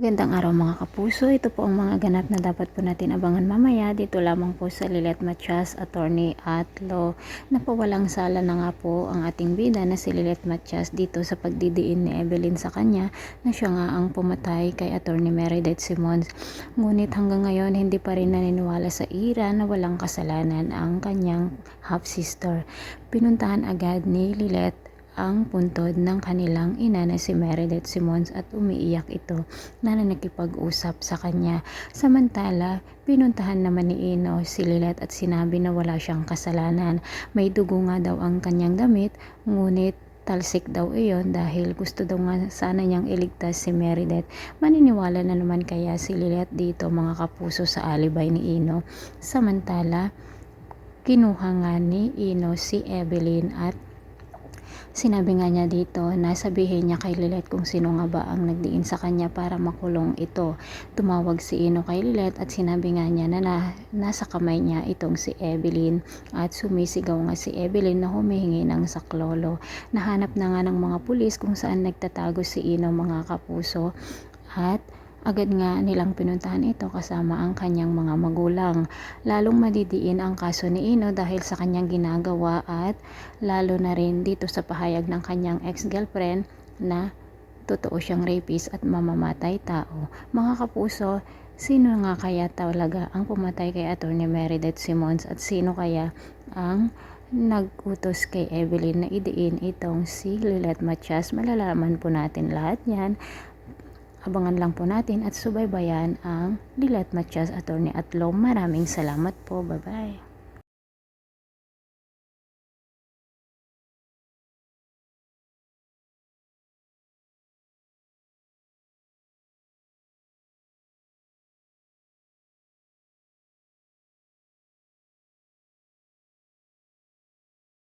Gandang araw mga kapuso, ito po ang mga ganap na dapat po natin abangan mamaya dito lamang po sa Lilet Matias, attorney at law. Napawalang sala na nga po ang ating bida na si Lilet Matias dito sa pagdidiin ni Evelyn sa kanya na siya nga ang pumatay kay attorney Meredith Simons. Ngunit hanggang ngayon hindi pa rin naniniwala sa ira na walang kasalanan ang kanyang half-sister. Pinuntahan agad ni Lilet ang puntod ng kanilang ina na si Meredith Simons at umiiyak ito na nakipag-usap sa kanya. Samantala, pinuntahan naman ni Ino si Lilet at sinabi na wala siyang kasalanan. May dugo nga daw ang kanyang damit, ngunit talsik daw iyon dahil gusto daw nga sana niyang iligtas si Meredith. Maniniwala na naman kaya si Lilet dito mga kapuso sa alibay ni Ino. Samantala, kinuha nga ni Ino si Evelyn at Sinabi nga niya dito na sabihin niya kay Lilet kung sino nga ba ang nagdiin sa kanya para makulong ito. Tumawag si Ino kay Lilet at sinabi nga niya na, na nasa kamay niya itong si Evelyn at sumisigaw nga si Evelyn na humihingi ng saklolo. Nahanap na nga ng mga pulis kung saan nagtatago si Ino mga kapuso at Agad nga nilang pinuntahan ito kasama ang kanyang mga magulang. Lalong madidiin ang kaso ni Ino dahil sa kanyang ginagawa at lalo na rin dito sa pahayag ng kanyang ex-girlfriend na totoo siyang rapist at mamamatay tao. Mga kapuso, sino nga kaya talaga ang pumatay kay Atty. Meredith Simons at sino kaya ang nag-utos kay Evelyn na idiin itong si Lilet Matias. Malalaman po natin lahat yan Abangan lang po natin at subaybayan ang Lilet Matias Attorney at Law. Maraming salamat po. Bye-bye.